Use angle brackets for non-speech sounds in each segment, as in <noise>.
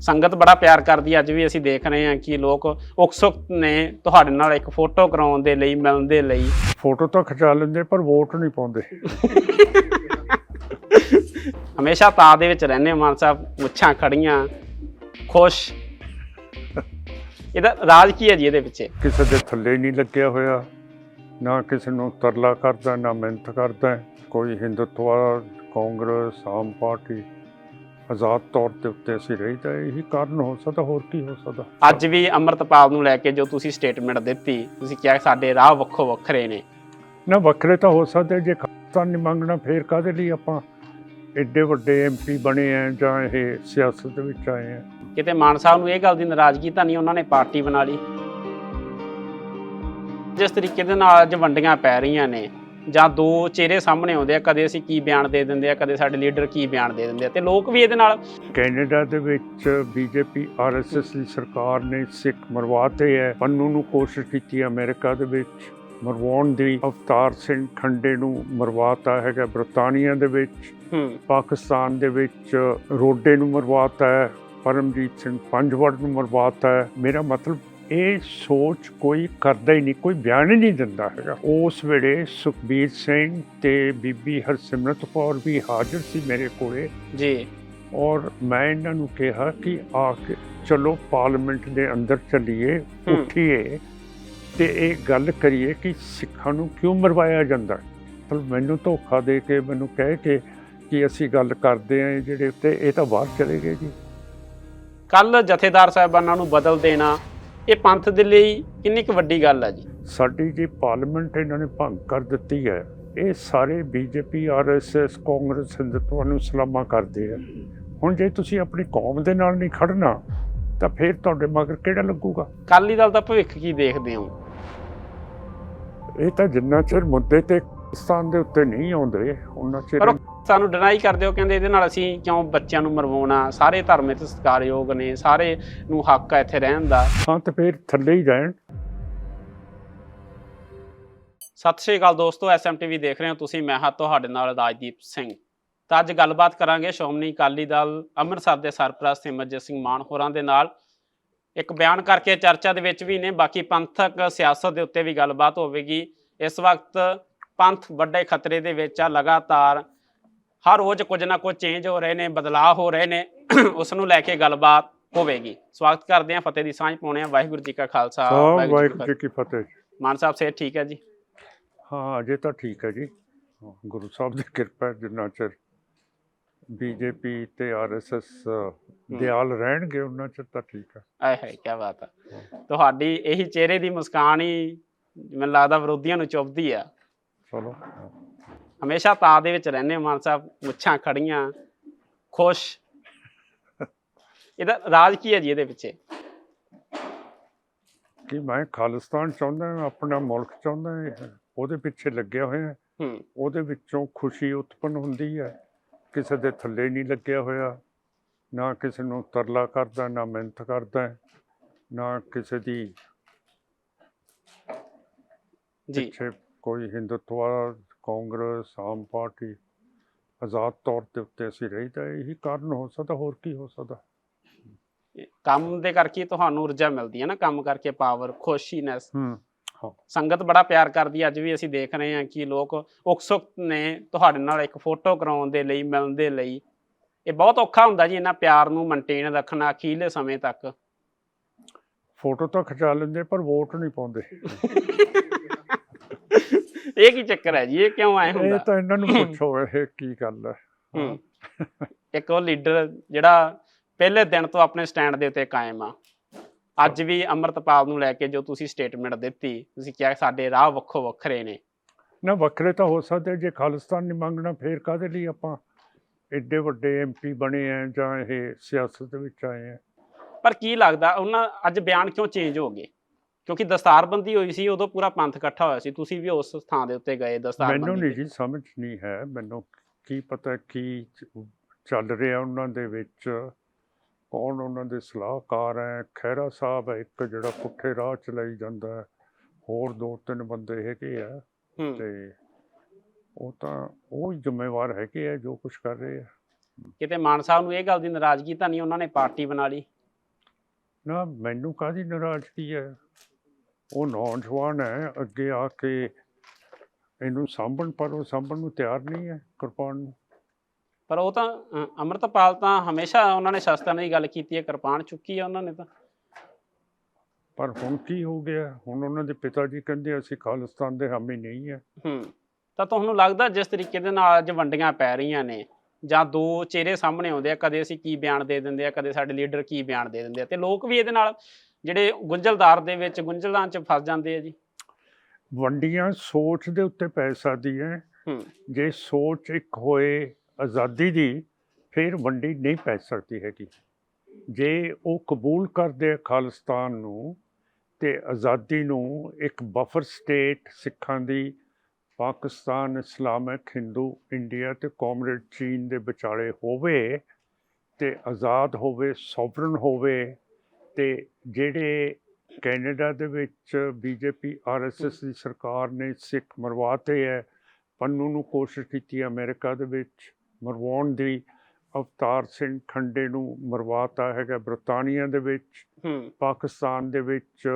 ਸੰਗਤ ਬੜਾ ਪਿਆਰ ਕਰਦੀ ਹੈ। ਅੱਜ ਵੀ ਅਸੀਂ ਦੇਖ ਰਹੇ ਹਾਂ ਕਿ ਲੋਕ ਉਕਸੁਕ ਨੇ ਤੁਹਾਡੇ ਨਾਲ ਇੱਕ ਫੋਟੋ ਕਰਾਉਣ ਦੇ ਲਈ ਮਿਲਣ ਦੇ ਲਈ। ਫੋਟੋ ਤਾਂ ਖਿਚਾ ਲੈਂਦੇ ਪਰ ਵੋਟ ਨਹੀਂ ਪਾਉਂਦੇ। ਹਮੇਸ਼ਾ ਤਾਂ ਦੇ ਵਿੱਚ ਰਹਿੰਦੇ ਹੋ ਮਾਨ ਸਾਹਿਬ ਮੁੱਛਾਂ ਖੜੀਆਂ ਖੁਸ਼। ਇਹਦਾ ਰਾਜ ਕੀ ਹੈ ਜੀ ਇਹਦੇ ਪਿੱਛੇ? ਕਿਸੇ ਦੇ ਥੱਲੇ ਨਹੀਂ ਲੱਗਿਆ ਹੋਇਆ ਨਾ ਕਿਸੇ ਨੂੰ ਤਰਲਾ ਕਰਦਾ ਨਾ ਮਿਹਨਤ ਕਰਦਾ। ਕੋਈ ਹਿੰਦੂਤਵਾ ਕਾਂਗਰਸ ਆਮ ਪਾਰਟੀ ਆਜ਼ਾਦ ਤੌਰ ਤੇ ਉੱਤੇ ਅਸੀਂ ਰਹੀਦਾ ਇਹੀ ਕਾਰਨ ਹੋ ਸਕਦਾ ਹੋਰ ਕੀ ਹੋ ਸਕਦਾ? ਅੱਜ ਵੀ ਅੰਮ੍ਰਿਤਪਾਲ ਨੂੰ ਲੈ ਕੇ ਜੋ ਤੁਸੀਂ ਸਟੇਟਮੈਂਟ ਦਿੱਤੀ ਤੁਸੀਂ ਕਿਹਾ ਸਾਡੇ ਰਾਹ ਵੱਖੋ ਵੱਖਰੇ ਨੇ। ਨਾ ਵੱਖਰੇ ਤਾਂ ਹੋ ਸਕਦੇ ਜੇ ਖਾਲਿਸਤਾਨ ਨਹੀਂ ਮੰਗਣਾ ਫੇਰ ਕਾਦੇ ਲਈ ਆਪਾਂ ਐਡੇ ਵੱਡੇ ਐਮਪੀ ਬਣੇ ਆ ਜਾਂ ਇਹ ਸਿਆਸਤ ਦੇ ਵਿੱਚ ਆਏ ਆ? ਕਿਤੇ ਮਾਨ ਸਾਹਿਬ ਨੂੰ ਇਹ ਗੱਲ ਦੀ ਨਾਰਾਜ਼ਗੀ ਤਾਂ ਨਹੀਂ ਉਹਨਾਂ ਨੇ ਪਾਰਟੀ ਬਣਾ ਲਈ? ਜਿਸ ਤਰੀਕੇ ਦੇ ਨਾਲ ਅੱਜ ਵੰਡੀਆਂ ਪੈ ਰਹੀਆਂ ਨੇ ਜਾਂ ਦੋ ਚਿਹਰੇ ਸਾਹਮਣੇ ਆਉਂਦੇ ਆ ਕਦੇ ਅਸੀਂ ਕੀ ਬਿਆਨ ਦੇ ਦਿੰਦੇ ਆ ਕਦੇ ਸਾਡੇ ਲੀਡਰ ਕੀ ਬਿਆਨ ਦੇ ਦਿੰਦੇ ਆ ਤੇ ਲੋਕ ਵੀ ਇਹਦੇ ਨਾਲ ਕੈਨੇਡਾ ਦੇ ਵਿੱਚ ਬੀਜੇਪੀ ਆਰਐਸਐਸ ਦੀ ਸਰਕਾਰ ਨੇ ਸਿੱਖ ਮਰਵਾਤੇ ਹੈ ਪੰਨੂ ਨੂੰ ਕੋਸ਼ਿਸ਼ ਕੀਤੀ ਅਮਰੀਕਾ ਦੇ ਵਿੱਚ ਮਰਵਾਉਣ ਦੀ ਅਵਤਾਰ ਸਿੰਘ ਖੰਡੇ ਨੂੰ ਮਰਵਾਤਾ ਹੈਗਾ ਬ੍ਰਿਟਾਨੀਆ ਦੇ ਵਿੱਚ ਪਾਕਿਸਤਾਨ ਦੇ ਵਿੱਚ ਰੋਡੇ ਨੂੰ ਮਰਵਾਤਾ ਹੈ ਪਰਮਜੀਤ ਸਿੰਘ ਪੰਜਵੜ ਨੂੰ ਮਰਵਾਤਾ ਹੈ ਮੇਰਾ ਮਤਲਬ ਇਹ ਸੋਚ ਕੋਈ ਕਰਦਾ ਹੀ ਨਹੀਂ ਕੋਈ ਬਿਆਨ ਹੀ ਨਹੀਂ ਦਿੰਦਾ ਹੈਗਾ ਉਸ ਵੇਲੇ ਸੁਖਬੀਰ ਸਿੰਘ ਤੇ ਬੀਬੀ ਹਰਸਿਮਰਤ ਕੌਰ ਵੀ ਹਾਜ਼ਰ ਸੀ ਮੇਰੇ ਕੋਲੇ ਜੀ ਔਰ ਮੈਂ ਇਹਨਾਂ ਨੂੰ ਕਿਹਾ ਕਿ ਆ ਕੇ ਚਲੋ ਪਾਰਲੀਮੈਂਟ ਦੇ ਅੰਦਰ ਚੱਲੀਏ। ਉੱਠੀਏ ਤੇ ਇਹ ਗੱਲ ਕਰੀਏ ਕਿ ਸਿੱਖਾਂ ਨੂੰ ਕਿਉਂ ਮਰਵਾਇਆ ਜਾਂਦਾ। ਪਰ ਮੈਨੂੰ ਧੋਖਾ ਦੇ ਕੇ ਮੈਨੂੰ ਕਹਿ ਕੇ ਕਿ ਅਸੀਂ ਗੱਲ ਕਰਦੇ ਆਂ ਜਿਹੜੇ ਉੱਤੇ ਇਹ ਤਾਂ ਬਾਹਰ ਚਲੇ ਗਏ ਜੀ ਕੱਲ ਜਥੇਦਾਰ ਸਾਹਿਬਾਨਾਂ ਨੂੰ ਬਦਲ ਦੇਣਾ ਇਹ ਪੰਥ ਦੇ ਲਈ ਕਿੰਨੀ ਕੁ ਵੱਡੀ ਗੱਲ ਹੈ ਜੀ? ਸਾਡੀ ਜੀ ਪਾਰਲੀਮੈਂਟ ਇਹਨਾਂ ਨੇ ਭੰਗ ਕਰ ਦਿੱਤੀ ਹੈ। ਇਹ ਸਾਰੇ ਬੀਜੇਪੀ ਆਰਐਸਐਸ ਕਾਂਗਰਸ ਹਿੰਦੂਤਵ ਨੂੰ ਸਲਾਮਾ ਕਰਦੇ ਆ। ਹੁਣ ਜੇ ਤੁਸੀਂ ਆਪਣੀ ਕੌਮ ਦੇ ਨਾਲ ਨਹੀਂ ਖੜਨਾ ਤਾਂ ਫਿਰ ਤੁਹਾਡੇ ਮਗਰ ਕਿਹੜਾ ਲੱਗੂਗਾ? ਅਕਾਲੀ ਦਲ ਦਾ ਭਵਿੱਖ ਕੀ ਦੇਖਦੇ ਹੋ? ਇਹ ਤਾਂ ਜਿੰਨਾ ਚਿਰ ਮੁੱਦੇ ਤੇ ਪਾਕਿਸਤਾਨ ਦੇ ਉੱਤੇ ਨਹੀਂ ਆਉਂਦੇ ਉਹਨਾਂ ਚਿਰ ਪਰ ਸਾਨੂੰ ਡਿਨਾਈ ਕਰਦੇ ਹੋ ਕਹਿੰਦੇ ਇਹਦੇ ਨਾਲ ਅਸੀਂ ਕਿਉਂ ਬੱਚਿਆਂ ਨੂੰ ਮਰਵਾਉਣਾ? ਸਾਰੇ ਧਰਮ ਇੱਥੇ ਸਤਿਕਾਰਯੋਗ ਨੇ ਸਾਰੇ ਨੂੰ ਹੱਕ ਹੈ ਇੱਥੇ ਰਹਿਣ ਦਾ। ਹਾਂ ਤੇ ਫਿਰ ਥੱਲੇ ਹੀ ਰਹਿਣ ਸਤਿ ਸ਼੍ਰੀ ਅਕਾਲ ਦੋਸਤੋ ਐਸਐਮਟੀਵੀ ਦੇਖ ਰਹੇ ਹੋ ਤੁਸੀਂ ਮੈਂ ਹਾਂ ਤੁਹਾਡੇ ਨਾਲ ਰਾਜਦੀਪ ਸਿੰਘ। ਤਾਂ ਅੱਜ ਗੱਲਬਾਤ ਕਰਾਂਗੇ ਸ਼੍ਰੋਮਣੀ ਅਕਾਲੀ ਦਲ ਅੰਮ੍ਰਿਤਸਰ ਦੇ ਸਰਪ੍ਰਸਤ ਸਿਮਰਜੀਤ ਸਿੰਘ ਮਾਨ ਹੋਰਾਂ ਦੇ ਨਾਲ। ਇੱਕ ਬਿਆਨ ਕਰਕੇ ਚਰਚਾ ਦੇ ਵਿੱਚ ਵੀ ਨੇ ਬਾਕੀ ਪੰਥਕ ਸਿਆਸਤ ਦੇ ਉੱਤੇ ਵੀ ਗੱਲਬਾਤ ਹੋਵੇਗੀ। ਇਸ ਵਕਤ ਪੰਥ ਵੱਡੇ ਖਤਰੇ ਦੇ ਵਿੱਚ ਆ ਲਗਾਤਾਰ ਹਰ ਰੋਜ਼ ਕੁਝ ਨਾ ਕੁਝ ਚੇਂਜ ਹੋ ਰਹੇ ਨੇ ਬਦਲਾਅ ਹੋ ਰਹੇ ਨੇ <clears throat> ਉਸ ਨੂੰ ਲੈ ਕੇ ਗੱਲਬਾਤ ਹੋਵੇਗੀ। ਸਵਾਗਤ ਕਰਦੇ ਹਾਂ ਫਤਿਹ ਦੀ ਸਾਂਝ ਪਾਉਣੇ ਆ ਵਾਹਿਗੁਰੂ ਜੀ ਕਾ ਖਾਲਸਾ ਵਾਹਿਗੁਰੂ ਜੀ ਕੀ ਫਤਿਹ। ਮਾਨ ਸਾਹਿਬ ਸਿਹਤ ਠੀਕ ਹੈ ਜੀ? ਹਾਂ ਅਜੇ ਤਾਂ ਠੀਕ ਹੈ ਜੀ। ਹਾਂ, ਗੁਰੂ ਸਾਹਿਬ ਦੀ ਕਿਰਪਾ ਹੈ, ਜਿੰਨਾ ਚਿਰ ਬੀਜੇਪੀ ਤੇ ਆਰਐਸਐਸ ਦਿਆਲ ਰਹਿਣਗੇ ਉਹਨਾਂ ਚਿਰ ਤਾਂ ਠੀਕ ਹੈ। ਆਏ ਹਾਏ ਕੀ ਬਾਤ ਆ। ਤੁਹਾਡੀ ਇਹੀ ਚਿਹਰੇ ਦੀ ਮੁਸਕਾਨ ਹੀ ਮੈਨੂੰ ਲੱਗਦਾ ਵਿਰੋਧੀਆਂ ਨੂੰ ਚੁੱਭਦੀ ਆ। ਚਲੋ। ਹਮੇਸ਼ਾ ਤਾਂ ਦੇ ਵਿੱਚ ਰਹਿੰਦੇ ਹੋ ਮਾਨ ਸਾਹਿਬ ਮੁੱਛਾਂ ਖੜੀਆਂ ਖੁਸ਼। ਇਹਦਾ ਰਾਜ ਕੀ ਹੈ ਜੀ ਇਹਦੇ ਪਿੱਛੇ? ਕਿ ਮੈਂ ਖਾਲਿਸਤਾਨ ਚਾਹੁੰਦਾ ਹਾਂ, ਆਪਣਾ ਮੁਲਕ ਚਾਹੁੰਦਾ ਹਾਂ, ਉਹਦੇ ਪਿੱਛੇ ਲੱਗਿਆ ਹੋਇਆ। ਹੂੰ। ਉਹਦੇ ਵਿੱਚੋਂ ਖੁਸ਼ੀ ਉਤਪੰਨ ਹੁੰਦੀ ਹੈ। ਕਿਸੇ ਦੇ ਥੱਲੇ ਨਹੀਂ ਲੱਗਿਆ ਹੋਇਆ। ਨਾ ਕਿਸੇ ਨੂੰ ਤਰਲਾ ਕਰਦਾ ਨਾ ਮਿਹਨਤ ਕਰਦਾ ਨਾ ਕਿਸੇ ਦੀ ਜੀ। ਪਿੱਛੇ ਕੋਈ ਹਿੰਦੂਤਵਾ ਕਾਂਗਰਸ ਆਮ ਪਾਰਟੀ ਆਜ਼ਾਦ ਤੌਰ ਤੇ ਉੱਤੇ ਅਸੀਂ ਰਹੀਦਾ ਇਹੀ ਕਾਰਨ ਹੋ ਸਕਦਾ ਹੋਰ ਕੀ ਹੋ ਸਕਦਾ? ਕੰਮ ਦੇ ਕਰਕੇ ਤੁਹਾਨੂੰ ਊਰਜਾ ਮਿਲਦੀ ਹੈ ਨਾ ਕੰਮ ਕਰਕੇ ਪਾਵਰ ਖੁਸ਼ੀਨੈਸ। ਹੂੰ ਸੰਗਤ ਬੜਾ ਪਿਆਰ ਕਰਦੀ ਅੱਜ ਵੀ ਅਸੀਂ ਦੇਖ ਰਹੇ ਹਾਂ ਕਿ ਲੋਕ ਉਕਸੁਕ ਨੇ ਤੁਹਾਡੇ ਨਾਲ ਇੱਕ ਫੋਟੋ ਕਰਾਉਣ ਦੇ ਲਈ ਮਿਲਣ ਦੇ ਲਈ। ਇਹ ਬਹੁਤ ਔਖਾ ਹੁੰਦਾ ਜੀ ਇਹਨਾਂ ਪਿਆਰ ਨੂੰ ਮੇਨਟੇਨ ਰੱਖਣਾ ਅਖੀਰਲੇ ਸਮੇਂ ਤੱਕ। ਫੋਟੋ ਤਾਂ ਖਿਚਾ ਲੈਂਦੇ ਪਰ ਵੋਟ ਨਹੀਂ ਪਾਉਂਦੇ। <laughs> <laughs> ਇਹ ਕੀ ਚੱਕਰ ਹੈ ਜੀ? ਇਹ ਕਿਉਂ ਐ ਇਹ ਹੁੰਦਾ ਤਾਂ ਇਹਨਾਂ ਨੂੰ ਪੁੱਛੋ ਇਹ ਕੀ ਗੱਲ ਹੈ। ਹੂੰ। ਇੱਕ ਉਹ ਲੀਡਰ ਜਿਹੜਾ ਪਹਿਲੇ ਦਿਨ ਤੋਂ ਆਪਣੇ ਸਟੈਂਡ ਦੇ ਉੱਤੇ ਕਾਇਮ ਆ। ਅੱਜ ਵੀ ਅੰਮ੍ਰਿਤਪਾਲ ਨੂੰ ਲੈ ਕੇ ਜੋ ਤੁਸੀਂ ਸਟੇਟਮੈਂਟ ਦਿੱਤੀ ਤੁਸੀਂ ਕਿਹਾ ਸਾਡੇ ਰਾਹ ਵੱਖੋ ਵੱਖਰੇ ਨੇ। ਨਾ ਵੱਖਰੇ ਤਾਂ ਹੋ ਸਕਦੇ ਜੇ ਖਾਲਿਸਤਾਨ ਨਹੀਂ ਮੰਗਣਾ ਫੇਰ ਕਾਦੇ ਲਈ ਆਪਾਂ ਐਡੇ ਵੱਡੇ ਐਮਪੀ ਬਣੇ ਆ ਜਾਂ ਇਹ ਸਿਆਸਤ ਵਿੱਚ ਆਏ ਆ? ਪਰ ਕੀ ਲੱਗਦਾ ਉਹਨਾਂ ਅੱਜ ਬਿਆਨ ਕਿਉਂ ਚੇਂਜ ਹੋ ਗਏ? ਕਿਉਂਕਿ ਦਸਤਾਰਬੰਦੀ ਹੋਈ ਸੀ ਉਦੋਂ ਪੂਰਾ ਪੰਥ ਇਕੱਠਾ ਹੋਇਆ ਸੀ। ਤੁਸੀਂ ਵੀ ਉਸ ਥਾਂ ਦੇ ਉੱਤੇ ਗਏ ਮੈਨੂੰ ਦਸਤਾਰਬੰਦੀ ਨਹੀਂ ਤੇ। ਜੀ ਸਮਝ ਨਹੀਂ ਹੈ ਮੈਨੂੰ ਕੀ ਪਤਾ ਕੀ ਚੱਲ ਰਿਹਾ ਉਹਨਾਂ ਦੇ ਵਿੱਚ। ਕੌਣ ਉਹਨਾਂ ਦੇ ਸਲਾਹਕਾਰ ਹੈ? ਖਹਿਰਾ ਸਾਹਿਬ ਹੈ ਇੱਕ ਜਿਹੜਾ ਪੁੱਠੇ ਰਾਹ ਚ ਲਈ ਜਾਂਦਾ ਹੈ। ਹੋਰ ਦੋ ਤਿੰਨ ਬੰਦੇ ਹੈਗੇ ਆ ਤੇ ਉਹ ਤਾਂ ਉਹ ਹੀ ਜ਼ਿੰਮੇਵਾਰ ਹੈਗੇ ਆ ਜੋ ਕੁਝ ਕਰ ਰਹੇ ਆ। ਕਿਤੇ ਮਾਨ ਸਾਹਿਬ ਨੂੰ ਇਹ ਗੱਲ ਦੀ ਨਾਰਾਜ਼ਗੀ ਤਾਂ ਨਹੀਂ ਉਹਨਾਂ ਨੇ ਪਾਰਟੀ ਬਣਾ ਲਈ? ਨਾ ਮੈਨੂੰ ਕਾਹਦੀ ਨਾਰਾਜ਼ਗੀ ਹੈ? ਉਹ ਨੌਜਵਾਨ ਹੈ ਅੱਗੇ ਆ ਕੇ ਇਹਨੂੰ ਸਾਂਭਣ ਪਰ ਉਹ ਸਾਂਭਣ ਨੂੰ ਤਿਆਰ ਨਹੀਂ ਹੈ ਕਿਰਪਾਨ ਨੂੰ। ਪਰ ਉਹ ਤਾਂ ਅ, ਅੰਮ੍ਰਿਤਪਾਲ ਤਾਂ ਹਮੇਸ਼ਾ ਉਹਨਾਂ ਨੇ ਸ਼ਸਤਰਾਂ ਦੀ ਗੱਲ ਕੀਤੀ ਹੈ ਕਿਰਪਾਨ ਚੁੱਕੀ ਹੈ ਉਹਨਾਂ ਨੇ ਤਾਂ। ਪਰ ਹੁਣ ਕੀ ਹੋ ਗਿਆ? ਹੁਣ ਉਹਨਾਂ ਦੇ ਪਿਤਾ ਜੀ ਕਹਿੰਦੇ ਅਸੀਂ ਖਾਲਿਸਤਾਨ ਦੇ ਹਾਮੀ ਨਹੀਂ ਹੈ। ਹੂੰ ਤਾਂ ਤੁਹਾਨੂੰ ਲੱਗਦਾ ਜਿਸ ਤਰੀਕੇ ਦੇ ਨਾਲ ਅੱਜ ਵੰਡੀਆਂ ਪੈ ਰਹੀਆਂ ਨੇ ਜਾਂ ਦੋ ਚਿਹਰੇ ਸਾਹਮਣੇ ਆਉਂਦੇ ਆ ਕਦੇ ਅਸੀਂ ਕੀ ਬਿਆਨ ਦੇ ਦਿੰਦੇ ਆ ਕਦੇ ਸਾਡੇ ਲੀਡਰ ਕੀ ਬਿਆਨ ਦੇ ਦਿੰਦੇ ਆ ਤੇ ਲੋਕ ਵੀ ਇਹਦੇ ਨਾਲ ਜਿਹੜੇ ਗੁੰਝਲਦਾਰ ਦੇ ਵਿੱਚ ਗੁੰਝਲਾਂ 'ਚ ਫਸ ਜਾਂਦੇ ਆ ਜੀ। ਵੰਡੀਆਂ ਸੋਚ ਦੇ ਉੱਤੇ ਪੈ ਸਕਦੀ ਹੈ। ਜੇ ਸੋਚ ਇੱਕ ਹੋਏ ਆਜ਼ਾਦੀ ਦੀ ਫਿਰ ਵੰਡੀ ਨਹੀਂ ਪੈ ਸਕਦੀ ਹੈਗੀ। ਜੇ ਉਹ ਕਬੂਲ ਕਰਦੇ ਖਾਲਿਸਤਾਨ ਨੂੰ ਤੇ ਆਜ਼ਾਦੀ ਨੂੰ ਇੱਕ ਬਫਰ ਸਟੇਟ ਸਿੱਖਾਂ ਦੀ ਪਾਕਿਸਤਾਨ ਇਸਲਾਮਿਕ ਹਿੰਦੂ ਇੰਡੀਆ ਤੇ ਕਮਰੇਡ ਚੀਨ ਦੇ ਵਿਚਾਲੇ ਹੋਵੇ ਤੇ ਆਜ਼ਾਦ ਹੋਵੇ ਸੋਵਰਨ ਹੋਵੇ ਤੇ ਜਿਹੜੇ ਕੈਨੇਡਾ ਦੇ ਵਿੱਚ ਬੀਜੇਪੀ ਆਰਐਸਐਸ ਦੀ ਸਰਕਾਰ ਨੇ ਸਿੱਖ ਮਰਵਾਤੇ ਹੈ ਪੰਨੂ ਨੂੰ ਕੋਸ਼ਿਸ਼ ਕੀਤੀ ਅਮਰੀਕਾ ਦੇ ਵਿੱਚ ਮਰਵਾਉਣ ਦੀ ਅਵਤਾਰ ਸਿੰਘ ਖੰਡੇ ਨੂੰ ਮਰਵਾਤਾ ਹੈਗਾ ਬ੍ਰਿਟਾਨੀਆ ਦੇ ਵਿੱਚ ਪਾਕਿਸਤਾਨ ਦੇ ਵਿੱਚ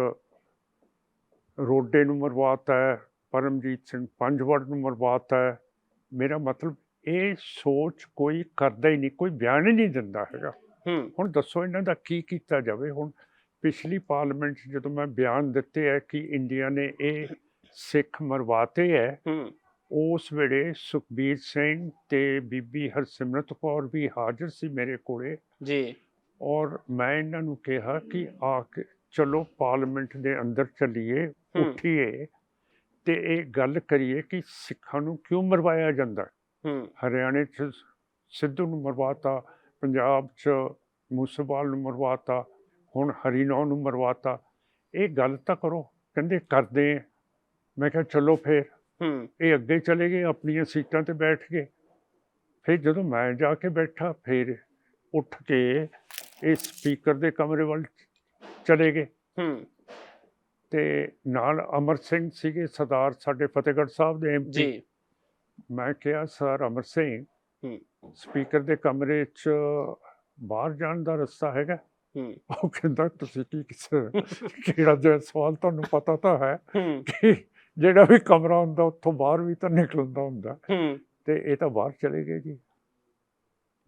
ਰੋਡੇ ਨੂੰ ਮਰਵਾਤਾ ਹੈ ਪਰਮਜੀਤ ਸਿੰਘ ਪੰਜਵੜ ਨੂੰ ਮਰਵਾਤਾ ਹੈ। ਮੇਰਾ ਮਤਲਬ ਇਹ ਸੋਚ ਕੋਈ ਕਰਦਾ ਹੀ ਨਹੀਂ ਕੋਈ ਬਿਆਨ ਹੀ ਨਹੀਂ ਦਿੰਦਾ ਹੈਗਾ। ਹੁਣ ਦੱਸੋ ਇਹਨਾਂ ਦਾ ਕੀ ਕੀਤਾ ਜਾਵੇ? ਹੁਣ ਪਿਛਲੀ ਪਾਰਲੀਮੈਂਟ ਜਦੋਂ ਮੈਂ ਬਿਆਨ ਦਿੱਤੇ ਹੈ ਕਿ ਇੰਡੀਆ ਨੇ ਇਹ ਸਿੱਖ ਮਰਵਾਤੇ ਹੈ। ਉਸ ਵੇਲੇ ਸੁਖਬੀਰ ਸਿੰਘ ਤੇ ਬੀਬੀ ਹਰਸਿਮਰਤ ਕੌਰ ਵੀ ਹਾਜ਼ਰ ਸੀ ਮੇਰੇ ਕੋਲੇ। ਜੀ। ਔਰ ਮੈਂ ਇਹਨਾਂ ਨੂੰ ਕਿਹਾ ਕਿ ਆ ਕੇ ਚਲੋ ਪਾਰਲੀਮੈਂਟ ਦੇ ਅੰਦਰ ਚੱਲੀਏ। ਉੱਠੀਏ ਤੇ ਇਹ ਗੱਲ ਕਰੀਏ ਕਿ ਸਿੱਖਾਂ ਨੂੰ ਕਿਉਂ ਮਰਵਾਇਆ ਜਾਂਦਾ? ਹਰਿਆਣੇ 'ਚ ਸਿੱਧੂ ਨੂੰ ਮਰਵਾਤਾ ਪੰਜਾਬ 'ਚ ਮੂਸੇਵਾਲ ਨੂੰ ਮਰਵਾਤਾ ਹੁਣ ਹਰੀਨੌ ਨੂੰ ਮਰਵਾਤਾ। ਇਹ ਗੱਲ ਤਾਂ ਕਰੋ ਕਹਿੰਦੇ ਕਰਦੇ। ਮੈਂ ਕਿਹਾ ਚਲੋ ਫੇਰ। ਇਹ ਅੱਗੇ ਚਲੇ ਗਏ ਆਪਣੀਆਂ ਸੀਟਾਂ ਤੇ ਬੈਠ ਗਏ। ਫਿਰ ਜਦੋਂ ਮੈਂ ਜਾ ਕੇ ਬੈਠਾ ਫਿਰ ਉੱਠ ਕੇ ਇਹ ਸਪੀਕਰ ਦੇ ਕਮਰੇ ਵੱਲ ਚਲੇ ਗਏ। ਹੂੰ। ਤੇ ਨਾਲ ਅਮਰ ਸਿੰਘ ਸੀਗੇ ਸਰਦਾਰ ਸਾਡੇ ਫਤਿਹਗੜ੍ਹ ਸਾਹਿਬ ਦੇ ਐਮਪੀ ਜੀ। ਮੈਂ ਕਿਹਾ ਸਰ ਅਮਰ ਸਿੰਘ। ਸਪੀਕਰ ਦੇ ਕਮਰੇ 'ਚ ਬਾਹਰ ਜਾਣ ਦਾ ਰਸਤਾ ਹੈਗਾ। ਉਹ ਕਹਿੰਦਾ ਤੁਸੀਂ ਕੀ ਕਿਸ <laughs> ਕਿਹੜਾ ਜਿਹਾ ਸਵਾਲ ਤੁਹਾਨੂੰ ਪਤਾ ਤਾਂ ਹੈ ਕਿ ਜਿਹੜਾ ਵੀ ਕਮਰਾ ਹੁੰਦਾ ਉੱਥੋਂ ਬਾਹਰ ਵੀ ਤਾਂ ਨਿਕਲਦਾ ਹੁੰਦਾ। ਤੇ ਇਹ ਤਾਂ ਬਾਹਰ ਚਲੇ ਗਏ ਜੀ।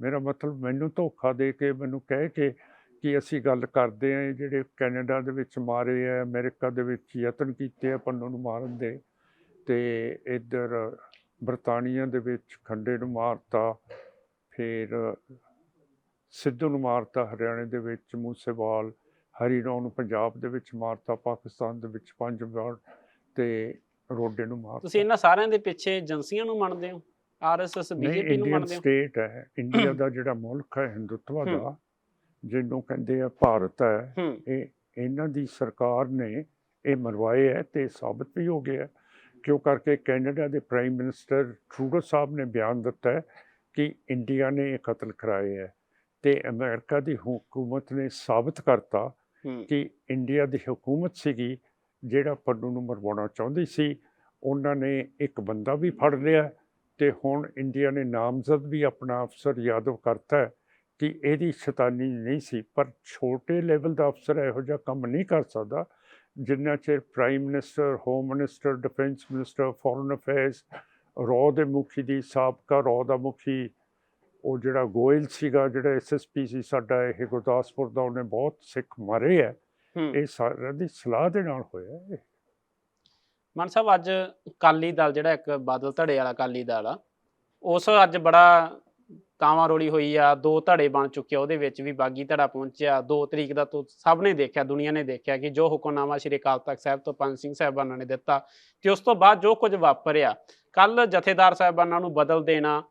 ਮੇਰਾ ਮਤਲਬ ਮੈਨੂੰ ਧੋਖਾ ਦੇ ਕੇ ਮੈਨੂੰ ਕਹਿ ਕੇ ਕਿ ਅਸੀਂ ਗੱਲ ਕਰਦੇ ਆਂ ਜਿਹੜੇ ਕੈਨੇਡਾ ਦੇ ਵਿੱਚ ਮਾਰੇ ਆ ਅਮਰੀਕਾ ਦੇ ਵਿੱਚ ਯਤਨ ਕੀਤੇ ਆ ਪੰਨੂ ਨੂੰ ਮਾਰਨ ਦੇ। ਤੇ ਇੱਧਰ ਬਰਤਾਨੀਆ ਦੇ ਵਿੱਚ ਖੰਡੇ ਨੂੰ ਮਾਰਤਾ ਫਿਰ ਸਿੱਧੂ ਨੂੰ ਮਾਰਤਾ ਹਰਿਆਣੇ ਦੇ ਵਿੱਚ ਮੂਸੇਵਾਲ ਹਰੀਰਾਓ ਨੂੰ ਪੰਜਾਬ ਦੇ ਵਿੱਚ ਮਾਰਤਾ ਪਾਕਿਸਤਾਨ ਦੇ ਵਿੱਚ ਪੰਜ ਵਾਰ ਤੇ ਰੋਡੇ ਨੂੰ ਮਾਰਤਾ। ਤੁਸੀਂ ਇਹਨਾਂ ਸਾਰਿਆਂ ਦੇ ਪਿੱਛੇ ਏਜੰਸੀਆਂ ਨੂੰ ਮੰਨਦੇ ਹੋ? ਆਰਐਸਐਸ ਬੀਜੇਪੀ ਨੂੰ ਮੰਨਦੇ ਹੋ? ਸਟੇਟ ਹੈ। <clears throat> ਇੰਡੀਆ ਦਾ ਜਿਹੜਾ ਮੁਲਕ ਹੈ ਹਿੰਦੂਤਵਾ। ਦਾ ਜਿਹਨੂੰ ਕਹਿੰਦੇ ਆ ਭਾਰਤ ਹੈ ਹੂੰ। ਇਹ ਇਹਨਾਂ ਦੀ ਸਰਕਾਰ ਨੇ ਇਹ ਮਰਵਾਏ ਹੈ ਤੇ ਸਾਬਤ ਵੀ ਹੋ ਗਿਆ ਹੈ। ਕਿਉਂ ਕਰਕੇ ਕੈਨੇਡਾ ਦੇ ਪ੍ਰਾਈਮ ਮਿਨਿਸਟਰ ਟਰੂਡੋ ਸਾਹਿਬ ਨੇ ਬਿਆਨ ਦਿੱਤਾ ਹੈ ਕਿ ਇੰਡੀਆ ਨੇ ਇਹ ਕਤਲ ਕਰਾਏ ਹੈ ਤੇ ਅਮਰੀਕਾ ਦੀ ਹਕੂਮਤ ਨੇ ਸਾਬਤ ਕਰਤਾ ਕਿ ਇੰਡੀਆ ਦੀ ਹਕੂਮਤ ਸੀਗੀ ਜਿਹੜਾ ਪੰਨੂ ਨੂੰ ਮਰਵਾਉਣਾ ਚਾਹੁੰਦੀ ਸੀ ਉਹਨਾਂ ਨੇ ਇੱਕ ਬੰਦਾ ਵੀ ਫੜ ਲਿਆ ਤੇ ਹੁਣ ਇੰਡੀਆ ਨੇ ਨਾਮਜ਼ਦ ਵੀ ਆਪਣਾ ਅਫਸਰ ਯਾਦਵ ਕਰਤਾ ਹੈ। ਕਿ ਇਹਦੀ ਸ਼ੈਤਾਨੀ ਨਹੀਂ ਸੀ ਪਰ ਛੋਟੇ ਲੈਵਲ ਦਾ ਅਫਸਰ ਇਹੋ ਜਿਹਾ ਕੰਮ ਨਹੀਂ ਕਰ ਸਕਦਾ ਜਿੰਨਾ ਚਿਰ prime minister home minister defence minister foreign affairs ਰੌ ਦੇ ਮੁਖੀ ਦੀ ਸਾਬਕਾ ਰੌ ਦਾ ਮੁਖੀ ਉਹ ਜਿਹੜਾ ਗੋਇਲ ਸੀਗਾ ਜਿਹੜਾ ਐਸਐਸਪੀ ਸੀ ਸਾਡਾ ਇਹ ਗੁਰਦਾਸਪੁਰ ਦਾ ਉਹਨੇ ਬਹੁਤ ਸਿੱਖ ਮਾਰੇ ਹੈ ਹੂੰ ਇਹ ਸਾਰਿਆਂ ਦੀ ਸਲਾਹ ਦੇ ਨਾਲ ਹੋਇਆ ਇਹ। ਮਾਨ ਸਾਹਿਬ ਅੱਜ ਕਾਲੀ ਦਲ ਜਿਹੜਾ ਇੱਕ ਬਾਦਲ ਧੜੇ ਵਾਲਾ ਕਾਲੀ ਦਲ ਆ ਉਸ ਅੱਜ ਬੜਾ ਕਾਵਾਂ ਰੋਲੀ ਹੋਈ ਆ ਦੋ ਧੜੇ ਬਣ ਚੁੱਕੇ ਉਹਦੇ ਵਿੱਚ ਵੀ ਬਾਗੀ ਧੜਾ ਪਹੁੰਚਿਆ 2 ਤਰੀਕ ਦਾ ਤੋਂ ਸਭ ਨੇ ਦੇਖਿਆ ਦੁਨੀਆ ਨੇ ਦੇਖਿਆ ਕਿ ਜੋ ਹੁਕਮਨਾਮਾ ਸ਼੍ਰੀ ਅਕਾਲ ਤਖਤ ਸਾਹਿਬ ਤੋਂ ਪੰਜ ਸਿੰਘ ਸਾਹਿਬਾਨਾਂ ਨੇ ਦਿੱਤਾ ਤੇ ਉਸ ਤੋਂ ਬਾਅਦ ਜੋ ਕੁਝ ਵਾਪਰਿਆ ਕੱਲ ਜਥੇਦਾਰ ਸਾਹਿਬਾਨਾਂ ਨੂੰ ਬਦਲ ਦੇਣਾ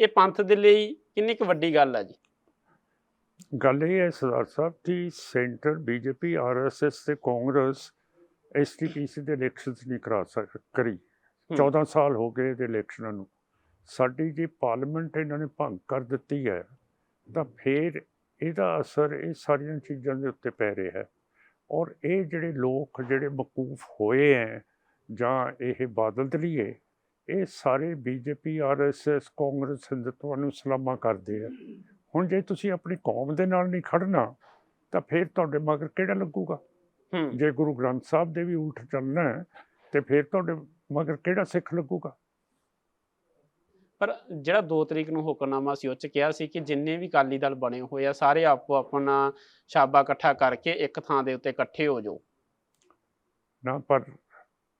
ਇਹ ਪੰਥ ਦੇ ਲਈ ਕਿੰਨੀ ਕੁ ਵੱਡੀ ਗੱਲ ਆ ਜੀ? ਗੱਲ ਇਹ ਹੈ ਸਰਦਾਰ ਸਾਹਿਬ ਕਿ ਸੈਂਟਰ ਬੀਜੇਪੀ ਆਰਐਸਐਸ ਤੇ ਕਾਂਗਰਸ ਐਸਟੀਪੀਸੀ ਦੇ ਇਲੈਕਸ਼ਨਸ ਨਹੀਂ ਕਰਾ ਸਕ ਕਰੀ। 14 ਸਾਲ ਹੋ ਗਏ ਇਹਦੇ ਇਲੈਕਸ਼ਨਾਂ ਨੂੰ। ਸਾਡੀ ਜੇ ਪਾਰਲੀਮੈਂਟ ਇਹਨਾਂ ਨੇ ਭੰਗ ਕਰ ਦਿੱਤੀ ਹੈ ਤਾਂ ਫਿਰ ਇਹਦਾ ਅਸਰ ਇਹ ਸਾਰੀਆਂ ਚੀਜ਼ਾਂ ਦੇ ਉੱਤੇ ਪੈ ਰਿਹਾ ਹੈ। ਔਰ ਇਹ ਜਿਹੜੇ ਲੋਕ ਜਿਹੜੇ ਮਕੂਫ ਹੋਏ ਹੈ ਜਾਂ ਇਹ ਬਾਦਲ ਦਲੀਏ ਇਹ ਸਾਰੇ ਬੀਜੇਪੀ ਆਰਐਸਐਸ ਕਾਂਗਰਸ ਹਿੰਦੂਤਵ ਨੂੰ ਸਲਾਮਾਂ ਕਰਦੇ ਆ। ਹੁਣ ਜੇ ਤੁਸੀਂ ਆਪਣੀ ਕੌਮ ਦੇ ਨਾਲ ਨਹੀਂ ਖੜਨਾ ਤਾਂ ਫਿਰ ਤੁਹਾਡੇ ਮਗਰ ਕਿਹੜਾ ਲੱਗੂਗਾ? ਜੇ ਗੁਰੂ ਗ੍ਰੰਥ ਸਾਹਿਬ ਦੇ ਵੀ ਉਲਟ ਚੱਲਣਾ ਤੇ ਫਿਰ ਤੁਹਾਡੇ ਮਗਰ ਕਿਹੜਾ ਸਿੱਖ ਲੱਗੂਗਾ? ਪਰ ਜਿਹੜਾ 2 ਤਰੀਕ ਨੂੰ ਹੁਕਮਨਾਮਾ ਸੀ ਉਹ ਚ ਕਿਹਾ ਸੀ ਕਿ ਜਿੰਨੇ ਵੀ ਅਕਾਲੀ ਦਲ ਬਣੇ ਹੋਏ ਆ ਸਾਰੇ ਆਪੋ ਆਪਣਾ ਸ਼ਾਬਾ ਇਕੱਠਾ ਕਰਕੇ ਇੱਕ ਥਾਂ ਦੇ ਉੱਤੇ ਇਕੱਠੇ ਹੋ ਜਾਓ। ਨਾ ਪਰ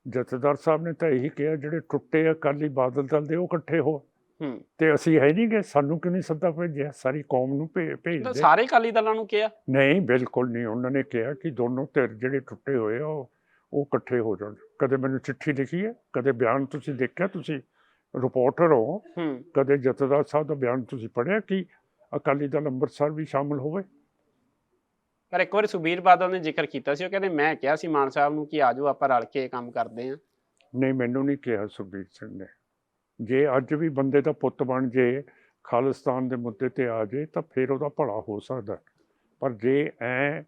ਜਥੇਦਾਰ ਸਾਹਿਬ ਨੇ ਤਾਂ ਇਹੀ ਕਿਹਾ ਜਿਹੜੇ ਟੁੱਟੇ ਅਕਾਲੀ ਬਾਦਲ ਦਲ ਦੇ ਉਹ ਇਕੱਠੇ ਹੋ। ਹੂੰ। ਤੇ ਅਸੀਂ ਹੈ ਨਹੀਂ ਗਏ ਸਾਨੂੰ ਕਿਉਂ ਨਹੀਂ ਸੱਦਾ ਭੇਜਿਆ? ਸਾਰੀ ਕੌਮ ਨੂੰ ਭੇ- ਭੇਜ ਤਾਂ ਦੇ ਸਾਰੇ ਅਕਾਲੀ ਦਲਾਂ ਨੂੰ ਕਿਹਾ? ਨਹੀਂ ਬਿਲਕੁਲ ਨਹੀਂ। ਉਹਨਾਂ ਨੇ ਕਿਹਾ ਕਿ ਦੋਨੋਂ ਧਿਰ ਜਿਹੜੇ ਟੁੱਟੇ ਹੋਏ ਆ ਉਹ ਉਹ ਇਕੱਠੇ ਹੋ ਜਾਣ। ਕਦੇ ਮੈਨੂੰ ਚਿੱਠੀ ਲਿਖੀ ਹੈ ਕਦੇ ਬਿਆਨ ਤੁਸੀਂ ਦੇਖਿਆ ਤੁਸੀਂ? ਰਿਪੋਰਟਰ ਹੋ। ਕਦੇ ਜਥੇਦਾਰ ਸਾਹਿਬ ਦਾ ਬਿਆਨ ਤੁਸੀਂ ਪੜ੍ਹਿਆ ਕਿ ਅਕਾਲੀ ਦਲ ਅੰਮ੍ਰਿਤਸਰ ਵੀ ਸ਼ਾਮਲ ਹੋਵੇ? ਪਰ ਇੱਕ ਵਾਰੀ ਸੁਬੀਰ ਬਾਦਲ ਨੇ ਜ਼ਿਕਰ ਕੀਤਾ ਸੀ ਉਹ ਕਹਿੰਦੇ ਮੈਂ ਕਿਹਾ ਸੀ ਮਾਨ ਸਾਹਿਬ ਨੂੰ ਕਿ ਆਜੋ ਆਪਾਂ ਰਲ ਕੇ ਕੰਮ ਕਰਦੇ ਹਾਂ। ਨਹੀਂ ਮੈਨੂੰ ਨਹੀਂ ਕਿਹਾ ਸੁਖਬੀਰ ਸਿੰਘ ਨੇ। ਜੇ ਅੱਜ ਵੀ ਬੰਦੇ ਦਾ ਪੁੱਤ ਬਣ ਜੇ ਖਾਲਿਸਤਾਨ ਦੇ ਮੁੱਦੇ ਤੇ ਆ ਜੇ ਤਾਂ ਫਿਰ ਉਹਦਾ ਭਲਾ ਹੋ ਸਕਦਾ ਪਰ ਜੇ ਐ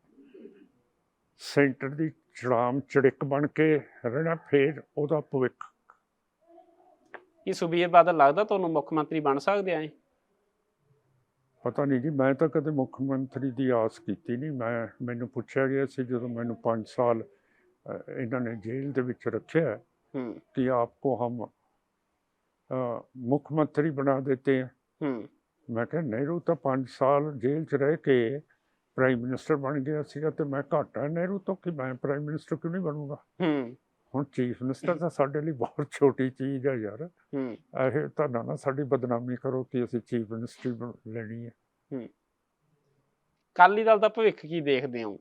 ਸੈਂਟਰ ਦੀ ਚੜਾਮ ਚੜਿੱਕ ਬਣ ਕੇ ਰਹਿਣਾ ਫਿਰ ਉਹਦਾ ਭਵਿੱਖ ਕੀ ਸੁਬੀਰ ਬਾਦਲ ਲੱਗਦਾ ਤੁਹਾਨੂੰ ਮੁੱਖ ਮੰਤਰੀ ਬਣ ਸਕਦੇ ਆਏ ਪਤਾ ਨਹੀਂ ਜੀ ਮੈਂ ਤਾਂ ਕਦੇ ਮੁੱਖ ਮੰਤਰੀ ਦੀ ਆਸ ਕੀਤੀ ਨਹੀਂ। ਮੈਂ ਮੈਨੂੰ ਪੁੱਛਿਆ ਗਿਆ ਸੀ ਜਦੋਂ ਮੈਨੂੰ 5 ਸਾਲ ਇਹਨਾਂ ਨੇ ਜੇਲ੍ਹ ਦੇ ਵਿੱਚ ਰੱਖਿਆ ਕਿ ਆਪ ਕੋ ਹਮ ਮੁੱਖ ਮੰਤਰੀ ਬਣਾ ਦਿੱਤੇ ਹਾਂ। ਮੈਂ ਕਿਹਾ ਨਹਿਰੂ ਤਾਂ 5 ਸਾਲ ਜੇਲ੍ਹ 'ਚ ਰਹਿ ਕੇ ਪ੍ਰਾਈਮ ਮਿਨਿਸਟਰ ਬਣ ਗਿਆ ਸੀਗਾ ਤੇ ਮੈਂ ਘਾਟਾ ਨਹਿਰੂ ਤੋਂ ਕਿ ਮੈਂ ਪ੍ਰਾਈਮ ਮਿਨਿਸਟਰ ਕਿਉਂ ਨਹੀਂ ਬਣੂਗਾ? ਹੂੰ। ਹੁਣ ਚੀਫ ਮਿਨਿਸਟਰ ਤਾਂ ਸਾਡੇ ਲਈ ਬਹੁਤ ਛੋਟੀ ਚੀਜ਼ ਹੈ ਯਾਰ। ਹੂੰ। ਇਹ ਤਾਂ ਨਾ ਸਾਡੀ ਬਦਨਾਮੀ ਕਰੋ ਕਿ ਅਸੀਂ ਚੀਫ ਮਿਨਿਸਟਰ ਲੈਣੀ ਹੈ। ਅਕਾਲੀ ਦਲ ਦਾ ਭਵਿੱਖ ਕੀ ਦੇਖਦੇ ਹੋ?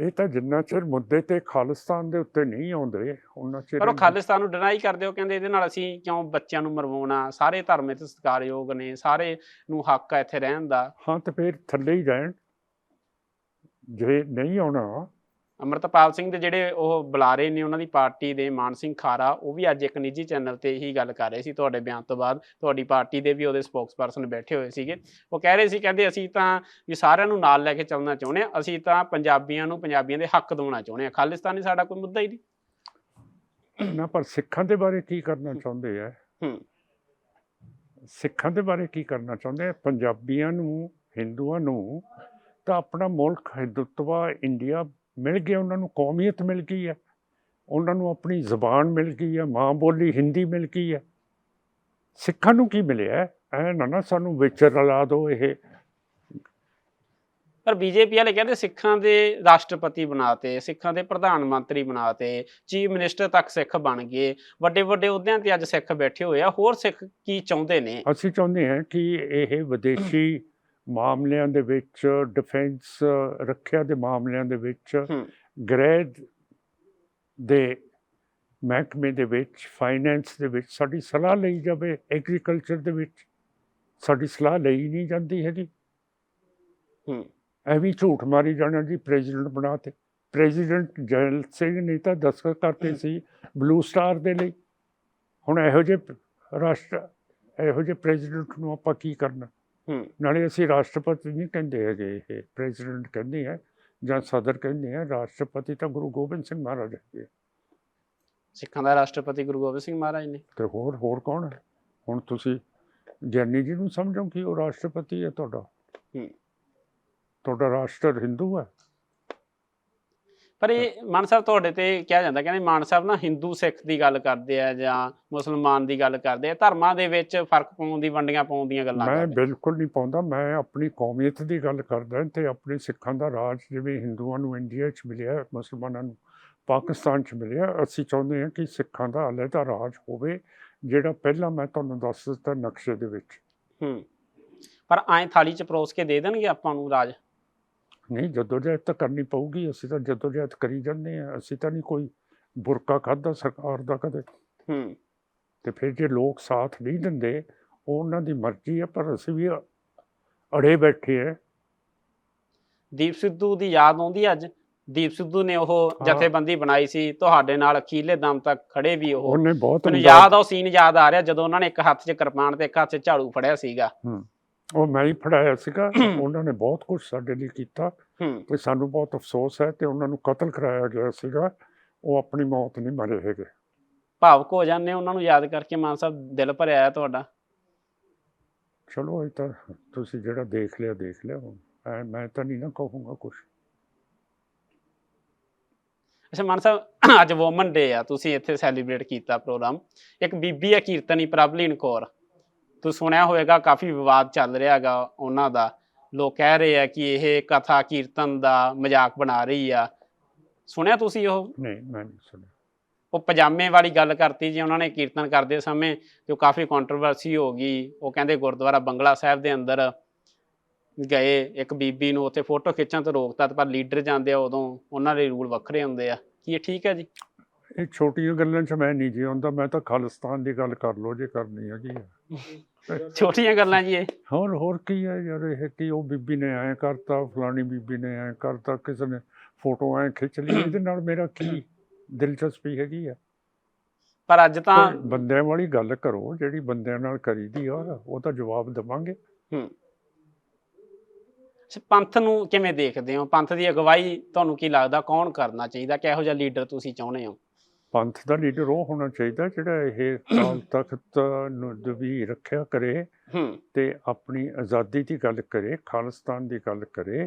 ਇਹ ਤਾਂ ਜਿੰਨਾ ਚਿਰ ਮੁੱਦੇ ਤੇ ਖਾਲਿਸਤਾਨ ਦੇ ਉੱਤੇ ਨਹੀਂ ਆਉਂਦੇ ਉਹਨਾਂ ਚਿਰ ਪਰ ਉਹ ਖਾਲਿਸਤਾਨ ਨੂੰ ਡਿਨਾਈ ਕਰਦੇ ਹੋ ਕਹਿੰਦੇ ਇਹਦੇ ਨਾਲ ਅਸੀਂ ਕਿਉਂ ਬੱਚਿਆਂ ਨੂੰ ਮਰਵਾਉਣਾ? ਸਾਰੇ ਧਰਮ ਇੱਥੇ ਸਤਿਕਾਰਯੋਗ ਨੇ ਸਾਰੇ ਨੂੰ ਹੱਕ ਆ ਇੱਥੇ ਰਹਿਣ ਦਾ। ਹਾਂ ਤੇ ਫਿਰ ਥੱਲੇ ਹੀ ਰਹਿਣ। ਜੇ ਨਹੀਂ ਆਉਣਾ ਅਮਰਤਪਾਲ ਸਿੰਘ ਦੇ ਜਿਹੜੇ ਉਹ ਬੁਲਾਰੇ ਨੇ ਉਹਨਾਂ ਦੀ ਪਾਰਟੀ ਦੇ ਮਾਨ ਸਿੰਘ ਖਾਰਾ ਉਹ ਵੀ ਅੱਜ ਇੱਕ ਨਿੱਜੀ ਚੈਨਲ ਤੇ ਇਹੀ ਗੱਲ ਕਰ ਰਹੇ ਸੀ ਤੁਹਾਡੇ ਬਿਆਨ ਤੋਂ ਬਾਅਦ। ਤੁਹਾਡੀ ਪਾਰਟੀ ਦੇ ਵੀ ਉਹਦੇ ਸਪੋਕਸਪਰਸਨ ਬੈਠੇ ਹੋਏ ਸੀਗੇ। ਉਹ ਕਹਿ ਰਹੇ ਸੀ ਕਹਿੰਦੇ ਅਸੀਂ ਤਾਂ ਵੀ ਸਾਰਿਆਂ ਨੂੰ ਨਾਲ ਲੈ ਕੇ ਚੱਲਣਾ ਚਾਹੁੰਦੇ ਆ ਅਸੀਂ ਤਾਂ ਪੰਜਾਬੀਆਂ ਨੂੰ ਪੰਜਾਬੀਆਂ ਦੇ ਹੱਕ ਦਿਵਾਉਣਾ ਚਾਹੁੰਦੇ ਆ ਖਾਲਿਸਤਾਨੀ ਸਾਡਾ ਕੋਈ ਮੁੱਦਾ ਹੀ ਨਹੀਂ। ਨਾ ਪਰ ਸਿੱਖਾਂ ਦੇ ਬਾਰੇ ਕੀ ਕਰਨਾ ਚਾਹੁੰਦੇ ਆ? ਹੂੰ। ਸਿੱਖਾਂ ਦੇ ਬਾਰੇ ਕੀ ਕਰਨਾ ਚਾਹੁੰਦੇ ਆ? ਪੰਜਾਬੀਆਂ ਨੂੰ ਹਿੰਦੂਆਂ ਨੂੰ ਤਾਂ ਆਪਣਾ ਮੁਲਕ ਹਿੰਦੁੱਤਵਾ ਇੰਡੀਆ ਮਿਲ ਗਿਆ ਉਹਨਾਂ ਨੂੰ ਕੌਮੀਅਤ ਮਿਲ ਗਈ ਹੈ ਉਹਨਾਂ ਨੂੰ ਆਪਣੀ ਜ਼ੁਬਾਨ ਮਿਲ ਗਈ ਹੈ ਮਾਂ ਬੋਲੀ ਹਿੰਦੀ ਮਿਲ ਗਈ ਹੈ। ਸਿੱਖਾਂ ਨੂੰ ਕੀ ਮਿਲਿਆ? ਐ ਨਾ ਨਾ ਸਾਨੂੰ ਵਿੱਚ ਰਲਾ ਦਿਓ ਇਹ। ਪਰ ਬੀਜੇਪੀ ਵਾਲੇ ਕਹਿੰਦੇ ਸਿੱਖਾਂ ਦੇ ਰਾਸ਼ਟਰਪਤੀ ਬਣਾਤੇ ਸਿੱਖਾਂ ਦੇ ਪ੍ਰਧਾਨ ਮੰਤਰੀ ਬਣਾਤੇ ਚੀਫ ਮਿਨਿਸਟਰ ਤੱਕ ਸਿੱਖ ਬਣ ਗਏ। ਵੱਡੇ ਵੱਡੇ ਅਹੁਦਿਆਂ ਤੇ ਅੱਜ ਸਿੱਖ ਬੈਠੇ ਹੋਏ ਆ ਹੋਰ ਸਿੱਖ ਕੀ ਚਾਹੁੰਦੇ ਨੇ? ਅਸੀਂ ਚਾਹੁੰਦੇ ਹਾਂ ਕਿ ਇਹ ਵਿਦੇਸ਼ੀ ਮਾਮਲਿਆਂ ਦੇ ਵਿੱਚ ਡਿਫੈਂਸ ਰੱਖਿਆ ਦੇ ਮਾਮਲਿਆਂ ਦੇ ਵਿੱਚ। ਗ੍ਰਹਿ ਦੇ ਮਹਿਕਮੇ ਦੇ ਵਿੱਚ ਫਾਈਨੈਂਸ ਦੇ ਵਿੱਚ ਸਾਡੀ ਸਲਾਹ ਲਈ ਜਾਵੇ ਐਗਰੀਕਲਚਰ ਦੇ ਵਿੱਚ ਸਾਡੀ ਸਲਾਹ ਲਈ ਨਹੀਂ ਜਾਂਦੀ ਹੈਗੀ। ਹੂੰ। ਐਵੇਂ ਝੂਠ ਮਾਰੀ ਜਾਣਾ ਜੀ ਪ੍ਰੈਜ਼ੀਡੈਂਟ ਬਣਾਤੇ ਪ੍ਰੈਜ਼ੀਡੈਂਟ ਜੈਲ ਸਿੰਘ ਨੇ ਤਾਂ ਦਸਤਖਤ ਕਰਤੇ ਸੀ ਬਲੂ ਸਟਾਰ ਦੇ ਲਈ। ਹੁਣ ਇਹੋ ਜਿਹੇ ਰਾਸ਼ਟਰ ਇਹੋ ਜਿਹੇ ਪ੍ਰੈਜ਼ੀਡੈਂਟ ਨੂੰ ਆਪਾਂ ਕੀ ਕਰਨਾ? ਨਾਲੇ ਅਸੀਂ ਰਾਸ਼ਟਰਪਤੀ ਨਹੀਂ ਕਹਿੰਦੇ ਹੈਗੇ ਇਹ ਪ੍ਰੈਜ਼ੀਡੈਂਟ ਕਹਿੰਦੇ ਆ ਜਾਂ ਸਦਰ ਕਹਿੰਦੇ ਆ ਰਾਸ਼ਟਰਪਤੀ ਤਾਂ ਗੁਰੂ ਗੋਬਿੰਦ ਸਿੰਘ ਮਹਾਰਾਜ ਹੈਗੇ। ਸਿੱਖਾਂ ਦਾ ਰਾਸ਼ਟਰਪਤੀ ਗੁਰੂ ਗੋਬਿੰਦ ਸਿੰਘ ਮਹਾਰਾਜ ਨੇ। ਤੇ ਹੋਰ ਹੋਰ ਕੌਣ ਹੈ? ਹੁਣ ਤੁਸੀਂ ਗਿਆਨੀ ਜੀ ਨੂੰ ਸਮਝੋ ਕਿ ਉਹ ਰਾਸ਼ਟਰਪਤੀ ਹੈ ਤੁਹਾਡਾ। ਹੂੰ। ਤੁਹਾਡਾ ਰਾਸ਼ਟਰ ਹਿੰਦੂ ਹੈ। ਪਰ ਇਹ ਮਾਨ ਸਾਹਿਬ ਤੁਹਾਡੇ ਤੇ ਕਿਹਾ ਜਾਂਦਾ ਕਹਿੰਦੇ ਮਾਨ ਸਾਹਿਬ ਨਾ ਹਿੰਦੂ ਸਿੱਖ ਦੀ ਗੱਲ ਕਰਦੇ ਆ ਜਾਂ ਮੁਸਲਮਾਨ ਦੀ ਗੱਲ ਕਰਦੇ ਆ ਧਰਮਾਂ ਦੇ ਵਿੱਚ ਫ਼ਰਕ ਪਾਉਣ ਦੀ ਵੰਡੀਆਂ ਪਾਉਣ ਦੀਆਂ ਗੱਲਾਂ ਮੈਂ ਬਿਲਕੁਲ ਨਹੀਂ ਪਾਉਂਦਾ ਮੈਂ ਆਪਣੀ ਕੌਮੀਅਤ ਦੀ ਗੱਲ ਕਰਦਾ ਤੇ ਆਪਣੇ ਸਿੱਖਾਂ ਦਾ ਰਾਜ ਜਿਵੇਂ ਹਿੰਦੂਆਂ ਨੂੰ ਇੰਡੀਆ 'ਚ ਮਿਲਿਆ ਮੁਸਲਮਾਨਾਂ ਨੂੰ ਪਾਕਿਸਤਾਨ 'ਚ ਮਿਲਿਆ ਅਸੀਂ ਚਾਹੁੰਦੇ ਹਾਂ ਕਿ ਸਿੱਖਾਂ ਦਾ ਅਲੱਗਾ ਰਾਜ ਹੋਵੇ ਜਿਹੜਾ ਪਹਿਲਾਂ ਮੈਂ ਤੁਹਾਨੂੰ ਦੱਸ ਦਿੱਤਾ ਨਕਸ਼ੇ ਦੇ ਵਿੱਚ। ਹੂੰ। ਪਰ ਐਂ ਥਾਲੀ ਚ ਪਰੋਸ ਕੇ ਦੇ ਦੇਣਗੇ ਆਪਾਂ ਨੂੰ ਰਾਜ? ਨਹੀਂ ਜਦੋਜਹਿਦ ਤਾਂ ਕਰਨੀ ਪਊਗੀ ਅਸੀਂ ਤਾਂ ਜਦੋਜਹਿਦ ਕਰੀ ਜਾਂਦੇ ਆ ਅਸੀਂ ਤਾਂ ਨਹੀਂ ਕੋਈ ਬੁਰਕਾ ਖਾਦਾ ਸਰਕਾਰ ਦਾ ਕਦੇ। ਹੂੰ। ਤੇ ਫਿਰ ਜੇ ਲੋਕ ਸਾਥ ਨਹੀਂ ਦਿੰਦੇ ਉਹ ਉਹਨਾਂ ਦੀ ਮਰਜ਼ੀ ਹੈ ਪਰ ਅਸੀਂ ਵੀ ਅੜੇ ਬੈਠੇ ਆ ਦੀਪ ਸਿੱਧੂ ਦੀ ਯਾਦ ਆਉਂਦੀ ਅੱਜ? ਦੀਪ ਸਿੱਧੂ ਨੇ ਉਹ। ਜਥੇਬੰਦੀ ਬਣਾਈ ਸੀ ਤੁਹਾਡੇ ਨਾਲ ਅਖੀਲੇ ਦਮ ਤੱਕ ਖੜੇ ਵੀ ਉਹ। ਉਹਨੇ ਬਹੁਤ ਮੈਨੂੰ ਯਾਦ ਆ ਉਹ ਸੀਨ ਯਾਦ ਆ ਰਿਹਾ ਜਦੋਂ ਉਹਨਾਂ ਨੇ ਇੱਕ ਹੱਥ 'ਚ ਕਿਰਪਾਨ ਤੇ ਇੱਕ ਹੱਥ 'ਚ ਝਾੜੂ ਫੜਿਆ ਸੀਗਾ। ਉਹ ਮੈਂ ਹੀ ਫੜਾਇਆ ਸੀਗਾ ਉਹਨਾਂ ਨੇ ਬਹੁਤ ਕੁਝ ਸਾਡੇ ਲਈ ਕੀਤਾ ਤੇ ਸਾਨੂੰ ਬਹੁਤ ਅਫਸੋਸ ਹੈ ਤੇ ਉਹਨਾਂ ਨੂੰ ਕਤਲ ਕਰਾਇਆ ਗਿਆ ਸੀਗਾ ਉਹ ਆਪਣੀ ਮੌਤ ਨਹੀਂ ਮਰੇ ਹੈਗੇ। ਭਾਵਕ ਹੋ ਜਾਂਦੇ ਉਹਨਾਂ ਨੂੰ ਯਾਦ ਕਰਕੇ ਮਾਨ ਸਾਹਿਬ ਦਿਲ ਭਰਿਆ ਹੈ ਤੁਹਾਡਾ? ਚਲੋ ਇਹ ਤਾਂ ਤੁਸੀਂ ਜਿਹੜਾ ਦੇਖ ਲਿਆ ਦੇਖ ਲਿਆ। ਹੁਣ ਮੈਂ ਤਾਂ ਨਹੀਂ ਨਾ ਕਹੂੰਗਾ ਕੁਝ ਅੱਛਾ ਮਾਨ ਸਾਹਿਬ ਅੱਜ ਔਮਨ ਡੇ ਆ ਤੁਸੀਂ ਇੱਥੇ ਸੈਲੀਬ੍ਰੇਟ ਕੀਤਾ ਪ੍ਰੋਗਰਾਮ। ਇੱਕ ਬੀਬੀ ਹੈ ਕੀਰਤਨੀ ਪ੍ਰਭਲੀਨ ਕੌਰ। ਤੁਸੀਂ ਸੁਣਿਆ ਹੋਵੇਗਾ ਕਾਫੀ ਵਿਵਾਦ ਚੱਲ ਰਿਹਾ ਹੈਗਾ ਉਹਨਾਂ ਦਾ। ਲੋਕ ਕਹਿ ਰਹੇ ਆ ਕਿ ਇਹ ਕਥਾ ਕੀਰਤਨ ਦਾ ਮਜ਼ਾਕ ਬਣਾ ਰਹੀ ਆ। ਸੁਣਿਆ ਤੁਸੀਂ ਉਹ? ਨਹੀਂ ਮੈਂ ਨਹੀਂ ਸੁਣਿਆ। ਉਹ ਪਜਾਮੇ ਵਾਲੀ ਗੱਲ ਕਰਤੀ ਜੀ ਉਹਨਾਂ ਨੇ ਕੀਰਤਨ ਕਰਦੇ ਸਮੇਂ ਤੇ ਉਹ ਕਾਫੀ ਕੰਟਰੋਵਰਸੀ ਹੋ ਗਈ। ਉਹ ਕਹਿੰਦੇ ਗੁਰਦੁਆਰਾ ਬੰਗਲਾ ਸਾਹਿਬ ਦੇ ਅੰਦਰ ਗਏ ਇੱਕ ਬੀਬੀ ਨੂੰ ਉੱਥੇ ਫੋਟੋ ਖਿੱਚਣ ਤੋਂ ਰੋਕਤਾ ਪਰ ਲੀਡਰ ਜਾਂਦੇ ਆ ਉਦੋਂ ਉਹਨਾਂ ਦੇ ਰੂਲ ਵੱਖਰੇ ਹੁੰਦੇ ਆ। ਕੀ ਇਹ ਠੀਕ ਹੈ ਜੀ? ਇਹ ਛੋਟੀਆਂ ਗੱਲਾਂ 'ਚ ਮੈਂ ਨਹੀਂ ਜੀ ਆਉਂਦਾ ਮੈਂ ਤਾਂ ਖਾਲਿਸਤਾਨ ਦੀ ਗੱਲ ਕਰ ਲਓ ਜੇ ਕਰਨੀ ਹੈਗੀ ਆ। ਛੋਟੀਆਂ ਗੱਲਾਂ ਜੀ ਇਹ। ਹੋਰ ਹੋਰ ਕੀ ਹੈ ਯਾਰ ਇਹ ਕਿ ਉਹ ਬੀਬੀ ਨੇ ਐਂ ਕਰਤਾ ਫਲਾਣੀ ਬੀਬੀ ਨੇ ਐਂ ਕਰਤਾ ਕਿਸੇ ਨੇ ਫੋਟੋ ਐਂ ਖਿੱਚ ਲਈ ਇਹਦੇ ਨਾਲ ਮੇਰਾ ਕੀ ਦਿਲਚਸਪੀ ਹੈਗੀ ਆ? ਪਰ ਅੱਜ ਤਾਂ ਬੰਦਿਆਂ ਵਾਲੀ ਗੱਲ ਕਰੋ ਜਿਹੜੀ ਬੰਦਿਆਂ ਨਾਲ ਕਰੀਦੀ ਆ ਉਹ ਤਾਂ ਜਵਾਬ ਦੇਵਾਂਗੇ। ਹੂੰ। ਪੰਥ ਨੂੰ ਕਿਵੇਂ ਦੇਖਦੇ ਹੋ? ਪੰਥ ਦੀ ਅਗਵਾਈ ਤੁਹਾਨੂੰ ਕੀ ਲੱਗਦਾ ਕੌਣ ਕਰਨਾ ਚਾਹੀਦਾ? ਕਿਹੋ ਜਿਹਾ ਲੀਡਰ ਤੁਸੀਂ ਚਾਹੁੰਦੇ ਹੋ? ਪੰਥ ਦਾ ਲੀਡਰ ਉਹ ਹੋਣਾ ਚਾਹੀਦਾ ਜਿਹੜਾ ਇਹ ਕਾਲ <coughs> ਤਖਤ ਨੂੰ ਦਵੀ ਰੱਖਿਆ ਕਰੇ ਤੇ ਆਪਣੀ ਆਜ਼ਾਦੀ ਦੀ ਗੱਲ ਕਰੇ ਖਾਲਿਸਤਾਨ ਦੀ ਗੱਲ ਕਰੇ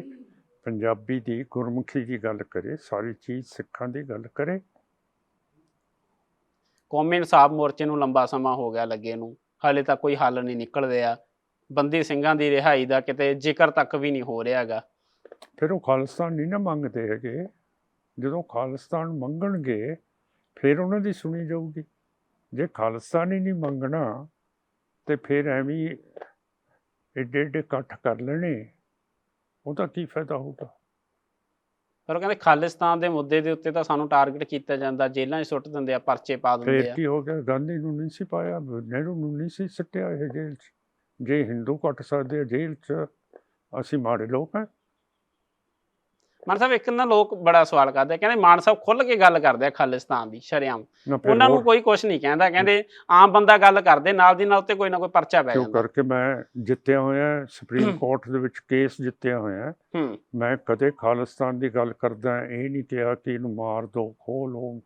ਪੰਜਾਬੀ ਦੀ ਗੁਰਮੁਖੀ ਦੀ ਗੱਲ ਕਰੇ ਸਾਰੀ ਚੀਜ਼ ਸਿੱਖਾਂ ਦੀ ਗੱਲ ਕਰੇ। ਕੌਮੀ ਇਨਸਾਫ ਮੋਰਚੇ ਨੂੰ ਲੰਬਾ ਸਮਾਂ ਹੋ ਗਿਆ ਲੱਗੇ ਨੂੰ ਹਾਲੇ ਤੱਕ ਕੋਈ ਹੱਲ ਨਹੀਂ ਨਿਕਲ ਰਿਹਾ ਬੰਦੀ ਸਿੰਘਾਂ ਦੀ ਰਿਹਾਈ ਦਾ ਕਿਤੇ ਜ਼ਿਕਰ ਤੱਕ ਵੀ ਨਹੀਂ ਹੋ ਰਿਹਾ ਹੈਗਾ। ਫਿਰ ਉਹ ਖਾਲਿਸਤਾਨ ਨਹੀਂ ਨਾ ਮੰਗਦੇ ਹੈਗੇ। ਜਦੋਂ ਖਾਲਿਸਤਾਨ ਮੰਗਣਗੇ ਫਿਰ ਉਹਨਾਂ ਦੀ ਸੁਣੀ ਜਾਊਗੀ। ਜੇ ਖਾਲਿਸਤਾਨ ਹੀ ਨਹੀਂ ਮੰਗਣਾ ਤੇ ਫਿਰ ਐਵੇਂ ਏਡੇ ਏਡੇ ਇਕੱਠ ਕਰ ਲੈਣੇ ਉਹਦਾ ਕੀ ਫਾਇਦਾ ਹੋਊਗਾ? ਪਰ ਉਹ ਕਹਿੰਦੇ ਖਾਲਿਸਤਾਨ ਦੇ ਮੁੱਦੇ ਦੇ ਉੱਤੇ ਤਾਂ ਸਾਨੂੰ ਟਾਰਗੇਟ ਕੀਤਾ ਜਾਂਦਾ ਜੇਲ੍ਹਾਂ 'ਚ ਸੁੱਟ ਦਿੰਦੇ ਆ ਪਰਚੇ ਪਾ ਦਿੰਦੇ ਫਿਰ ਆ। ਕੀ ਹੋ ਗਿਆ? ਗਾਂਧੀ ਨੂੰ ਨਹੀਂ ਸੀ ਪਾਇਆ ਨਹਿਰੂ ਨੂੰ ਨਹੀਂ ਸੀ ਸੱਟਿਆ ਇਹ ਜੇਲ੍ਹ 'ਚ। ਜੇ ਹਿੰਦੂ ਕੱਟ ਸਕਦੇ ਆ ਜੇਲ੍ਹ 'ਚ ਅਸੀਂ ਮਾੜੇ ਲੋਕ ਹਾਂ ਮਾਨ ਸਾਹਿਬ ਇੱਕ ਨਾ ਲੋਕ ਬੜਾ ਸਵਾਲ ਕਰਦੇ ਕਹਿੰਦੇ ਮਾਨ ਸਾਹਿਬ ਖੁੱਲ ਕੇ ਗੱਲ ਕਰਦੇ ਆ ਖਾਲਿਸਤਾਨ ਦੀ ਸ਼ਰੇਆਮ। ਉਹਨਾਂ ਨੂੰ ਕੋਈ ਕੁਝ ਨਹੀਂ ਕਹਿੰਦਾ ਕਹਿੰਦੇ ਆਮ ਬੰਦਾ ਗੱਲ ਕਰਦੇ ਨਾਲ ਦੀ ਨਾਲ ਉੱਤੇ ਕੋਈ ਨਾ ਕੋਈ ਪਰਚਾ ਪੈ ਕਿਉਂ ਜਾਂਦਾ। ਕਰਕੇ ਮੈਂ ਜਿੱਤਿਆ ਹੋਇਆ ਸੁਪਰੀਮ ਕੋਰਟ ਦੇ ਵਿੱਚ ਕੇਸ ਜਿੱਤਿਆ ਹੋਇਆ। ਮੈਂ ਕਦੇ ਖਾਲਿਸਤਾਨ ਦੀ ਗੱਲ ਕਰਦਾ ਇਹ ਨਹੀਂ ਕਿਹਾ ਕਿ ਇਹਨੂੰ ਮਾਰ ਦਿਓ ਖੋਹ ਲਓ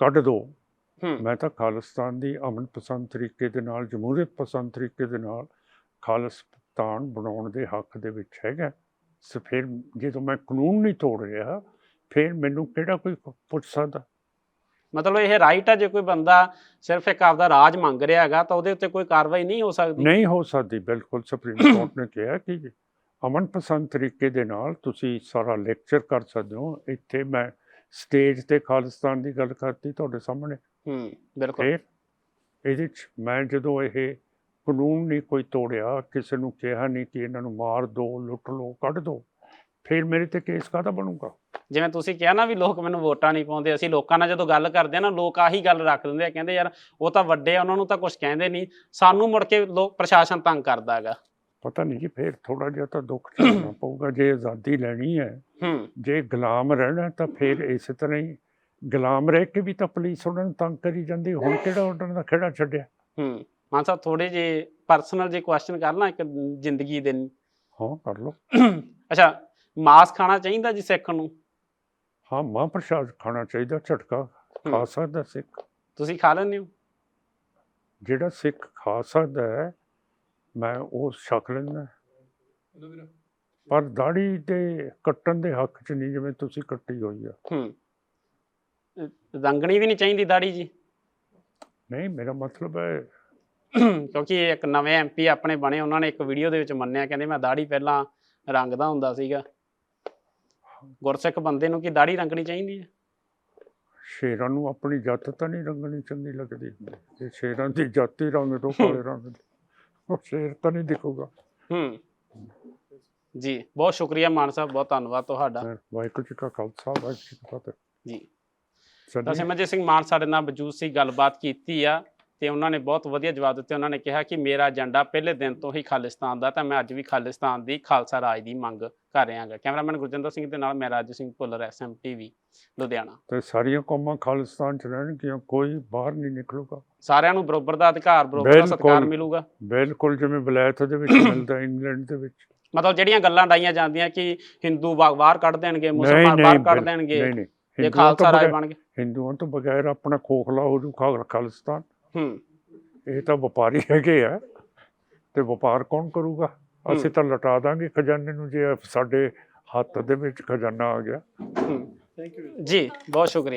ਕੱਢ ਹੂੰ। ਮੈਂ ਤਾਂ ਖਾਲਿਸਤਾਨ ਦੀ ਅਮਨ ਪਸੰਦ ਤਰੀਕੇ ਦੇ ਨਾਲ ਜਮਹੂਰੀਅਤ ਪਸੰਦ ਤਰੀਕੇ ਦੇ ਨਾਲ ਖਾਲਿਸਤਾਨ ਬਣਾਉਣ ਦੇ ਹੱਕ ਦੇ ਵਿੱਚ ਹੈਗਾ। ਸੋ ਫਿਰ ਜਦੋਂ ਮੈਂ ਕਾਨੂੰਨ ਨਹੀਂ ਤੋੜ ਰਿਹਾ ਫਿਰ ਮੈਨੂੰ ਕਿਹੜਾ ਕੋਈ ਪੁੱਛ ਸਕਦਾ? ਮਤਲਬ ਇਹ ਰਾਈਟ ਆ ਜੇ ਕੋਈ ਬੰਦਾ ਸਿਰਫ ਇੱਕ ਆਪਦਾ ਰਾਜ ਮੰਗ ਰਿਹਾ ਹੈਗਾ ਤਾਂ ਉਹਦੇ ਉੱਤੇ ਕੋਈ ਕਾਰਵਾਈ ਨਹੀਂ ਹੋ ਸਕਦੀ? ਨਹੀਂ ਹੋ ਸਕਦੀ ਬਿਲਕੁਲ। ਸੁਪਰੀਮ ਕੋਰਟ <coughs> ਨੇ ਕਿਹਾ ਕਿ ਅਮਨ ਪਸੰਦ ਤਰੀਕੇ ਦੇ ਨਾਲ ਤੁਸੀਂ ਸਾਰਾ ਲੈਕਚਰ ਕਰ ਸਕਦੇ ਹੋ। ਇੱਥੇ ਮੈਂ ਸਟੇਜ ਤੇ ਖਾਲਿਸਤਾਨ ਦੀ ਗੱਲ ਕਰਤੀ ਤੁਹਾਡੇ ਸਾਹਮਣੇ। ਹੂੰ ਬਿਲਕੁਲ। ਇਹਦੇ ਚ ਮੈਂ ਜਦੋਂ ਇਹ ਕਾਨੂੰਨ ਨਹੀਂ ਕੋਈ ਤੋੜਿਆ ਕਿਸੇ ਨੂੰ ਕਿਹਾ ਨਹੀਂ ਕਿ ਇਹਨਾਂ ਨੂੰ ਮਾਰ ਦਿਓ ਲੁੱਟ ਲਓ ਕੱਢ ਦਿਓ ਫਿਰ ਮੇਰੇ ਤੇ ਕੇਸ ਕਾਹਦਾ ਬਣੂਗਾ? ਜਿਵੇਂ ਤੁਸੀਂ ਕਿਹਾ ਨਾ ਵੀ ਲੋਕ ਮੈਨੂੰ ਵੋਟਾਂ ਨਹੀਂ ਪਾਉਂਦੇ ਅਸੀਂ ਲੋਕਾਂ ਨਾਲ ਜਦੋਂ ਗੱਲ ਕਰਦੇ ਆ ਨਾ ਲੋਕ ਆਹੀ ਗੱਲ ਰੱਖ ਦਿੰਦੇ ਆ ਕਹਿੰਦੇ ਯਾਰ ਉਹ ਤਾਂ ਵੱਡੇ ਆ ਉਹਨਾਂ ਨੂੰ ਤਾਂ ਕੁਝ ਕਹਿੰਦੇ ਨਹੀਂ ਸਾਨੂੰ ਮੁੜ ਕੇ ਲੋਕ ਪ੍ਰਸ਼ਾਸਨ ਤੰਗ ਕਰਦਾ ਹੈਗਾ। ਪਤਾ ਨਹੀਂ ਜੀ ਫਿਰ ਥੋੜਾ ਜਿਹਾ ਤਾਂ ਦੁੱਖ ਝੱਲਣਾ ਪਊਗਾ ਜੇ ਆਜ਼ਾਦੀ ਲੈਣੀ ਹੈ ਹੂੰ। ਜੇ ਗੁਲਾਮ ਰਹਿਣਾ ਤਾਂ ਫਿਰ ਇਸੇ ਤਰ੍ਹਾਂ ਹੀ ਗੁਲਾਮ ਰਹਿ ਕੇ ਵੀ ਤਾਂ ਪੁਲਿਸ ਉਹਨਾਂ ਨੂੰ ਤੰਗ ਕਰੀ ਜਾਂਦੀ ਹੁਣ ਕਿਹੜਾ ਉਹਨਾਂ ਦਾ ਖੇੜਾ ਛੱਡਿਆ? ਹੂੰ। ਮਾਨ ਸਾਹਿਬ ਥੋੜੇ ਜੇ ਪਰਸਨਲ ਜੇ ਕੁਐਸਚਨ ਕਰਨਾ ਇੱਕ ਜ਼ਿੰਦਗੀ ਦੇ ਹਾਂ ਕਰ ਲਓ। ਅੱਛਾ ਮਾਸ ਖਾਣਾ ਚਾਹੀਦਾ ਜੀ ਸਿੱਖ ਨੂੰ? ਹਾਂ ਮਾਂ ਪ੍ਰਸ਼ਾਦ ਖਾਣਾ ਚਾਹੀਦਾ ਝਟਕਾ। ਖਾ। ਸਕਦਾ ਸਿੱਖ। ਤੁਸੀਂ ਖਾ ਲੈਂਦੇ ਹੋ? ਜਿਹੜਾ ਸਿੱਖ ਖਾ ਸਕਦਾ ਹੈ ਮੈਂ ਉਹ ਛਕ ਲੈਂਦਾ। ਪਰ ਦਾੜੀ ਤੇ ਕੱਟਣ ਦੇ ਹੱਕ 'ਚ ਨਹੀਂ ਜਿਵੇਂ ਤੁਸੀਂ ਕੱਟੀ ਹੋਈ ਆ। ਹੂੰ। ਰੰਗਣੀ ਵੀ ਨਹੀਂ ਚਾਹੀਦੀ ਦਾੜੀ ਜੀ? ਨਹੀਂ ਮੇਰਾ ਮਤਲਬ ਹੈ ਕਿਉਂਕਿ ਇੱਕ ਨਵੇਂ ਐਮਪੀ ਆਪਣੇ ਬਣੇ ਉਹਨਾਂ ਨੇ ਇੱਕ ਵੀਡੀਓ ਦੇ ਵਿੱਚ ਮੰਨਿਆ ਕਹਿੰਦੇ ਮੈਂ ਦਾੜੀ ਪਹਿਲਾਂ ਰੰਗਦਾ ਹੁੰਦਾ ਸੀਗਾ। ਗੁਰਸਿੱਖ ਬੰਦੇ ਨੂੰ ਕੀ ਦਾੜੀ ਰੰਗਣੀ ਚਾਹੀਦੀ ਹੈ? ਸ਼ੇਰਾਂ ਨੂੰ ਆਪਣੀ ਜੱਤ ਤਾਂ ਨਹੀਂ ਰੰਗਣੀ ਚੰਗੀ ਲੱਗਦੀ। ਜੇ ਸ਼ੇਰਾਂ ਦੀ ਜੱਤ ਹੀ ਰੰਗ ਤੋਂ ਕਾਲੇ ਰੰਗ ਦੀ। ਉਹ ਸ਼ੇਰ ਤਾਂ ਨਹੀਂ ਦਿਖੂਗਾ। ਹੂੰ। ਜੀ ਬਹੁਤ ਸ਼ੁਕਰੀਆ ਮਾਨ ਸਾਹਿਬ ਬਹੁਤ ਧੰਨਵਾਦ ਤੁਹਾਡਾ। ਵਾਹਿਗੁਰੂ ਜੀ ਕਾ ਖਾਲਸਾ ਵਾਹਿਗੁਰੂ ਜੀ ਕੀ ਫਤਿਹ। ਜੀ। ਤਾਂ। ਸਿਮਰਜੀਤ ਸਿੰਘ ਮਾਨ ਸਾਡੇ ਨਾਲ ਵਜੂਦ ਸੀ ਗੱਲਬਾਤ ਕੀਤੀ ਆ। ਤੇ ਉਹਨਾਂ ਨੇ ਬਹੁਤ ਵਧੀਆ ਜਵਾਬ ਦਿੱਤੇ। ਉਹਨਾਂ ਨੇ ਕਿਹਾ ਕਿ ਮੇਰਾ ਏਜੰਡਾ ਪਹਿਲੇ ਦਿਨ ਤੋਂ ਹੀ ਖਾਲਿਸਤਾਨ ਦਾ ਤਾਂ ਮੈਂ ਅੱਜ ਵੀ ਖਾਲਿਸਤਾਨ ਦੀ ਖਾਲਸਾ ਰਾਜ ਦੀ ਮੰਗ ਕਰ ਰਿਹਾ ਹਾਂ ਕੈਮਰਾਮੈਨ ਗੁਰਜਿੰਦਰ ਸਿੰਘ ਦੇ ਨਾਲ ਮੈਂ ਰਾਜ ਸਿੰਘ ਭੁੱਲਰ ਐਸਐਮ ਟੀਵੀ ਲੁਧਿਆਣਾ। ਤੇ ਸਾਰੀਆਂ ਕੌਮਾਂ ਖਾਲਿਸਤਾਨ ਚ ਰਹਿਣਗੀਆਂ ਕੋਈ ਬਾਹਰ ਨਹੀਂ ਨਿਕਲੂਗਾ। ਸਾਰਿਆਂ ਨੂੰ ਬਰੋਬਰ ਦਾ ਅਧਿਕਾਰ ਬਰੋਬਰ ਦਾ ਸਤਿਕਾਰ। ਮਿਲੂਗਾ। ਬਿਲਕੁਲ ਜਿਵੇਂ ਵਿਲਾਇਤ ਦੇ ਵਿੱਚ <coughs> ਮਿਲਦਾ ਇੰਗਲੈਂਡ ਦੇ ਵਿੱਚ। ਮਤਲਬ ਜਿਹੜੀਆਂ ਗੱਲਾਂ ਡਾਈਆਂ ਜਾਂਦੀਆਂ ਕਿ ਹਿੰਦੂ ਬਾਹਰ ਕੱਢ ਦੇਣਗੇ ਮੁਸਲਮਾਨ ਬਾਹਰ ਕੱਢ ਦੇਣਗੇ ਇਹ ਖਾਲਸਾ ਰਾਜ ਬਣ ਗਏ। ਹਿੰਦੂਆਂ ਤੋਂ ਬਗੈਰ ਆਪਣਾ ਖੋਖਲਾ ਹੋ ਜੂ ਖਾਲਿਸਤਾਨ। ਹੂੰ। ਇਹ ਤਾਂ ਵਪਾਰੀ ਹੈਗੇ ਆ। ਤੇ ਵਪਾਰ ਕੌਣ ਕਰੂਗਾ? ਅਸੀਂ ਤਾਂ ਲਟਾ ਦਾਂਗੇ ਖਜ਼ਾਨੇ ਨੂੰ ਜੇ ਸਾਡੇ ਹੱਥ ਦੇ ਵਿੱਚ ਖਜ਼ਾਨਾ ਆ ਗਿਆ। ਹੂੰ। ਜੀ ਬਹੁਤ ਸ਼ੁਕਰੀਆ।